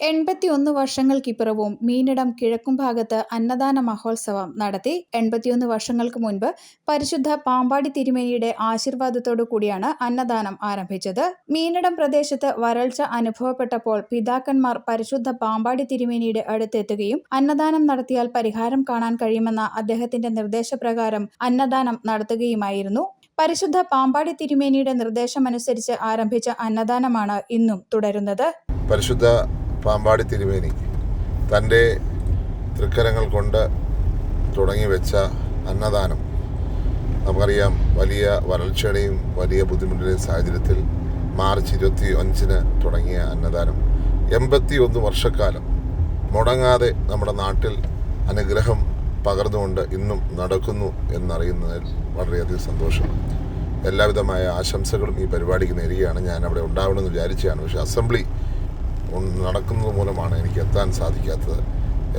എൺപത്തിയൊന്ന് വർഷങ്ങൾക്കിപ്പുറവും മീനിടം കിഴക്കും ഭാഗത്ത് അന്നദാന മഹോത്സവം നടത്തി എൺപത്തിയൊന്ന് വർഷങ്ങൾക്ക് മുൻപ് പരിശുദ്ധ പാമ്പാടി തിരുമേനിയുടെ ആശീർവാദത്തോടു കൂടിയാണ് അന്നദാനം ആരംഭിച്ചത്. മീനിടം പ്രദേശത്ത് വരൾച്ച അനുഭവപ്പെട്ടപ്പോൾ പിതാക്കന്മാർ പരിശുദ്ധ പാമ്പാടി തിരുമേനിയുടെ അടുത്തെത്തുകയും അന്നദാനം നടത്തിയാൽ പരിഹാരം കാണാൻ കഴിയുമെന്ന അദ്ദേഹത്തിന്റെ നിർദ്ദേശപ്രകാരം അന്നദാനം നടത്തുകയുമായിരുന്നു. പരിശുദ്ധ പാമ്പാടി തിരുമേനിയുടെ നിർദ്ദേശമനുസരിച്ച് ആരംഭിച്ച അന്നദാനമാണ് ഇന്നും തുടരുന്നത്. പരിശുദ്ധ പാമ്പാടി തിരുവേനി തന്റെ തൃക്കരങ്ങൾ കൊണ്ട് തുടങ്ങി വെച്ച അന്നദാനം നമുക്കറിയാം വലിയ വരൾച്ചയുടെയും വലിയ ബുദ്ധിമുട്ടിന്റെയും സാഹചര്യത്തിൽ മാർച്ച് ഇരുപത്തി അഞ്ചിന് തുടങ്ങിയ അന്നദാനം. എൺപത്തി ഒന്ന് വർഷക്കാലം മുടങ്ങാതെ നമ്മുടെ നാട്ടിൽ അനുഗ്രഹം പകർന്നുകൊണ്ട് ഇന്നും നടക്കുന്നു എന്നറിയുന്നതിൽ വളരെയധികം സന്തോഷം. എല്ലാവിധമായ ആശംസകളും ഈ പരിപാടിക്ക് നേരുകയാണ്. ഞാൻ അവിടെ ഉണ്ടാവണമെന്ന് വിചാരിച്ചാണ് പക്ഷേ അസംബ്ലി നടക്കുന്നത് മൂലമാണ് എനിക്ക് എത്താൻ സാധിക്കാത്തത്.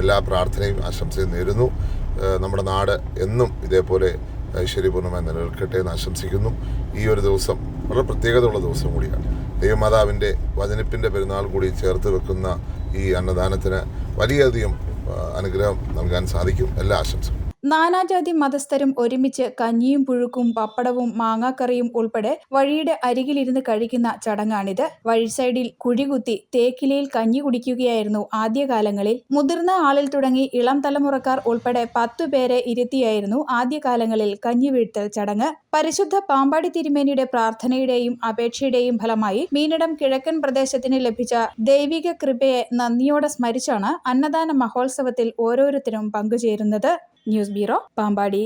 എല്ലാ പ്രാർത്ഥനയും ആശംസയും നേരുന്നു. നമ്മുടെ നാട് എന്നും ഇതേപോലെ ഐശ്വര്യപൂർണമായി നിലനിൽക്കട്ടെ എന്ന് ആശംസിക്കുന്നു. ഈ ഒരു ദിവസം വളരെ പ്രത്യേകതയുള്ള ദിവസം കൂടിയാണ്. ദൈവമാതാവിന്റെ വചനപ്പിന്റെ പെരുന്നാൾ കൂടി ചേർത്ത് വെക്കുന്ന ഈ അന്നദാനത്തിന് വലിയധികം അനുഗ്രഹം നൽകാൻ സാധിക്കും. എല്ലാ ആശംസകളും. നാനാജാതി മതസ്ഥരും ഒരുമിച്ച് കഞ്ഞിയും പുഴുക്കും പപ്പടവും മാങ്ങാക്കറിയും ഉൾപ്പെടെ വഴിയുടെ അരികിലിരുന്ന് കഴിക്കുന്ന ചടങ്ങാണിത്. വഴി സൈഡിൽ കുഴികുത്തി തേക്കിലയിൽ കഞ്ഞി കുടിക്കുകയായിരുന്നു ആദ്യകാലങ്ങളിൽ. മുതിർന്ന ആളിൽ തുടങ്ങി ഇളം തലമുറക്കാർ ഉൾപ്പെടെ പത്തുപേരെ ഇരുത്തിയായിരുന്നു ആദ്യകാലങ്ങളിൽ കഞ്ഞി വീഴ്ത്തൽ ചടങ്ങ്. പരിശുദ്ധ പാമ്പാടി തിരുമേനിയുടെ പ്രാർത്ഥനയുടെയും അപേക്ഷയുടെയും ഫലമായി മീനടം കിഴക്കൻ പ്രദേശത്തിന് ലഭിച്ച ദൈവിക കൃപയെ നന്ദിയോടെ സ്മരിച്ചാണ് അന്നദാന മഹോത്സവത്തിൽ ഓരോരുത്തരും പങ്കുചേരുന്നത്. News bureau Pampady